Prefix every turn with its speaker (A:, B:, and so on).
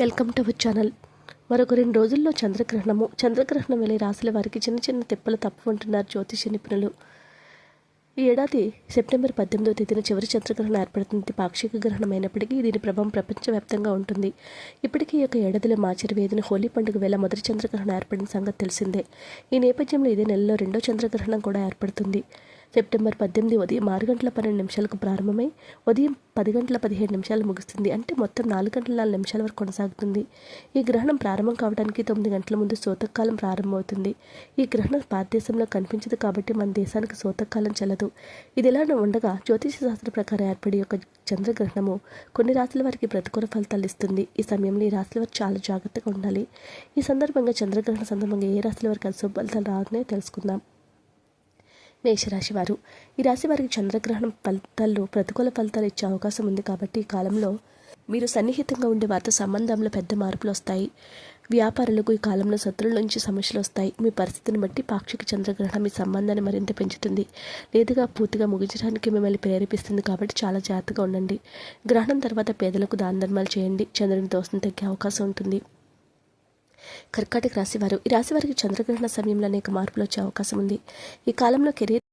A: Welcome to our channel. మరొక రెండు రోజుల్లో చంద్రగ్రహణము చంద్రగ్రహణం వెళ్ళే రాశుల వారికి చిన్న చిన్న తిప్పలు తప్పవంటున్నారు జ్యోతిష నిపుణులు. ఈ ఏడాది సెప్టెంబర్ పద్దెనిమిదో తేదీన చివరి చంద్రగ్రహణం ఏర్పడుతుంది. పాక్షిక గ్రహణం అయినప్పటికీ దీని ప్రభావం ప్రపంచవ్యాప్తంగా ఉంటుంది. ఇప్పటికీ ఈ యొక్క ఏడాదిలో మార్చి వేదిన హోలీ పండుగ వేళ మొదటి చంద్రగ్రహణం ఏర్పడిన సంగతి తెలిసిందే. ఈ నేపథ్యంలో ఇదే నెలలో రెండో చంద్రగ్రహణం కూడా ఏర్పడుతుంది. సెప్టెంబర్ పద్దెనిమిది ఉదయం ఆరు గంటల పన్నెండు నిమిషాలకు ప్రారంభమై ఉదయం పది గంటల పదిహేడు నిమిషాలు ముగుస్తుంది. అంటే మొత్తం నాలుగు గంటల నాలుగు నిమిషాల వరకు కొనసాగుతుంది. ఈ గ్రహణం ప్రారంభం కావడానికి తొమ్మిది గంటల ముందు సూతకాలం ప్రారంభమవుతుంది. ఈ గ్రహణం భారతదేశంలో కనిపించదు కాబట్టి మన దేశానికి సూతకాలం చెల్లదు. ఇది ఇలా ఉండగా జ్యోతిష శాస్త్ర ప్రకారం ఏర్పడి యొక్క చంద్రగ్రహణము కొన్ని రాశుల వారికి ప్రతికూల ఫలితాలు ఇస్తుంది. ఈ సమయంలో ఈ రాశుల వారు చాలా జాగ్రత్తగా ఉండాలి. ఈ సందర్భంగా చంద్రగ్రహణ సందర్భంగా ఏ రాశుల వారికి అశుభ ఫలితాలు రావనే తెలుసుకుందాం. మేషరాశి వారు ఈ రాశి వారికి చంద్రగ్రహణం ఫలితాల్లో ప్రతికూల ఫలితాలు ఇచ్చే అవకాశం ఉంది కాబట్టి ఈ కాలంలో మీరు సన్నిహితంగా ఉండే వారితో సంబంధంలో పెద్ద మార్పులు వస్తాయి. వ్యాపారులకు ఈ కాలంలో శత్రువుల నుంచి సమస్యలు వస్తాయి. మీ పరిస్థితిని బట్టి పాక్షిక చంద్రగ్రహణం మీ సంబంధాన్ని మరింత పెంచుతుంది. లేదుగా పూర్తిగా ముగించడానికి మిమ్మల్ని ప్రేరేపిస్తుంది కాబట్టి చాలా జాగ్రత్తగా ఉండండి. గ్రహణం తర్వాత పేదలకు దాన ధర్మాలు చేయండి. చంద్రుని దోషం తగ్గే అవకాశం ఉంటుంది. కర్కాటక రాశివారు ఈ రాశి వారికి చంద్రగ్రహణ సమయంలో అనేక మార్పులు వచ్చే అవకాశం ఉంది. ఈ కాలంలో కెరీర్